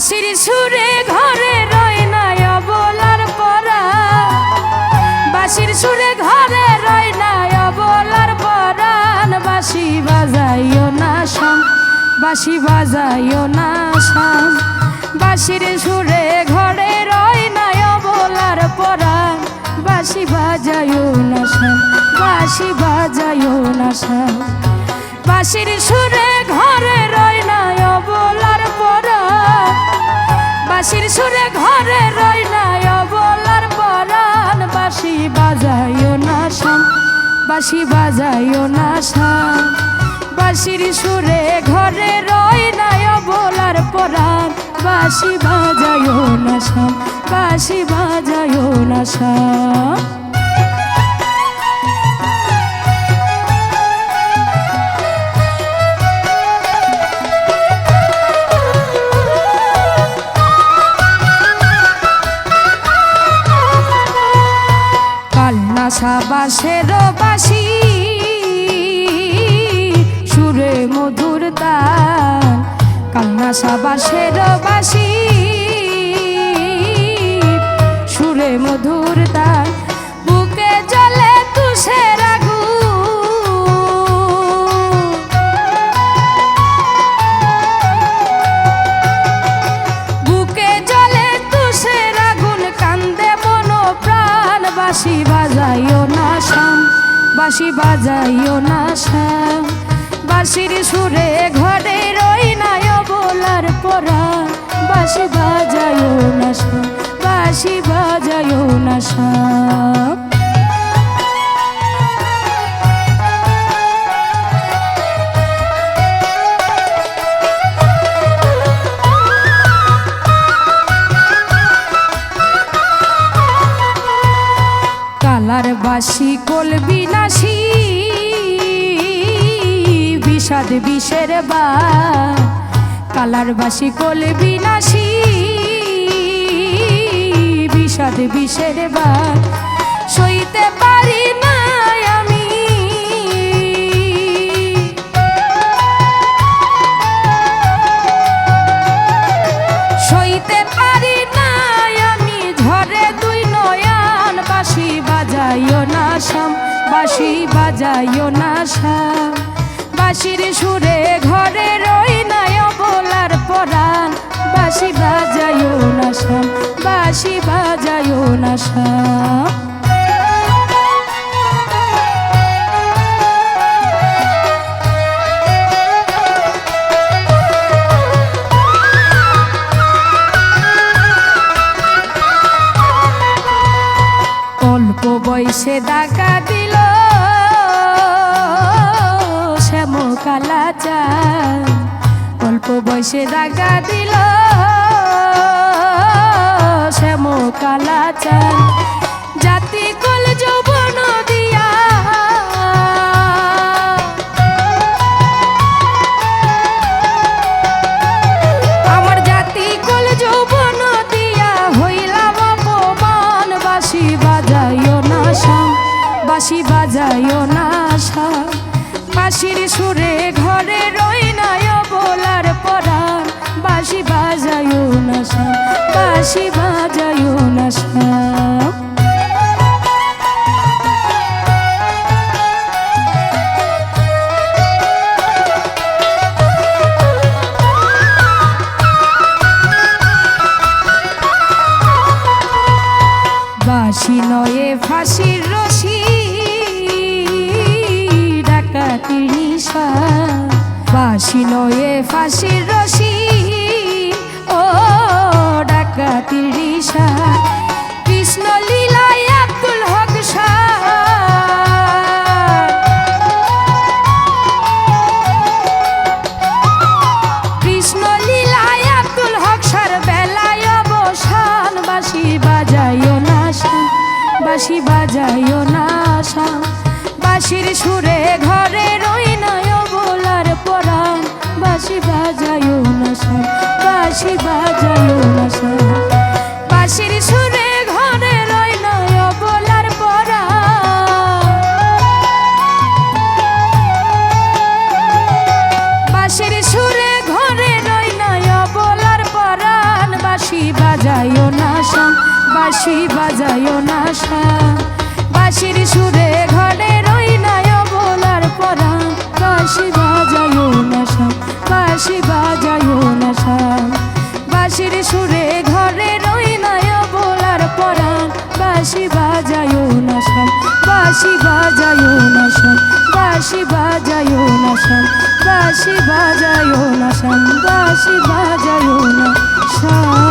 হাসির সুরে ঘরে রয় না অবলার পরা। বাসির সুরে ঘরে রয় না অবলার পরান বাসি বাজাইও না শাম বাসি বাজাইও না শাম বাসির সুরে ঘরে রয় না অবলার পরাণ বাসি বাজাইও না শাম বাসি বাজাইও না শাম বাসির সুরে ঘরে রয় না বাসির সুরে ঘরে রই না বলার পরাণ। বাসি বাজাইও না শাম বাসি বাজাইও না শাম বাসির সুরে ঘরে রই না বলার পরাণ। বাসি বাজাইও না শাম বাসি বাজাইও না শাম সাবাসের বাসি। সুরে মধুর তান কান্না সাবাসের বাসি। বাজাইও না শাম বাসি বাজাইও না শাম বাসির সুরে ঘরে রই নায় বলার পরা। বাসি বাজাইও না শাম বাসি বাজাইও না শাম বাসি কলবি নাসি বিষাদ বিষের বা, কালার বাসি কলবি নাসি বিষাদ বিষের বা, সইতে পারি না। বাসি বাজাইও না শাম বাসির সুরে ঘরে রই নাই বলার পরাণ। বাসি বাজাইও না শাম বাসি বাজাইও না শাম বয়সে দাগা চান অল্প বয়সে দাগা দিল শ্যাম কালা বাসি নয়ে ফাঁসির রশি ডাকাতির নিশা বাসি নয়ে ফাঁসির রশি ও বাসি বাজাইও না শাম বাসির সুরে ঘরে রই নয় বলার পরাণ। বাসি বাজাইও না শাম বাসি বাজাইও না শাম বাসির সুরে ঘরে রই নয় বলার পরাণ। বাঁশির সুরে ঘরে রই নয় বলার পরাণ। বাঁশি বাজাইও বাঁশি বাজাইও না শাম বাঁশির সুরে ঘরে রই নাই বলার পরাণ বাঁশি বাজায়ো না শাম বাঁশি বাজায়ো না শাম বাঁশির সুরে ঘরে রই নাই বলার পরাণ বাঁশি বাজায়ো না শাম বাঁশি বাজায়ো না শাম বাঁশি বাজায়ো না শাম বাঁশি বাজায়ো না শাম বাঁশি বাজায়ো না শাম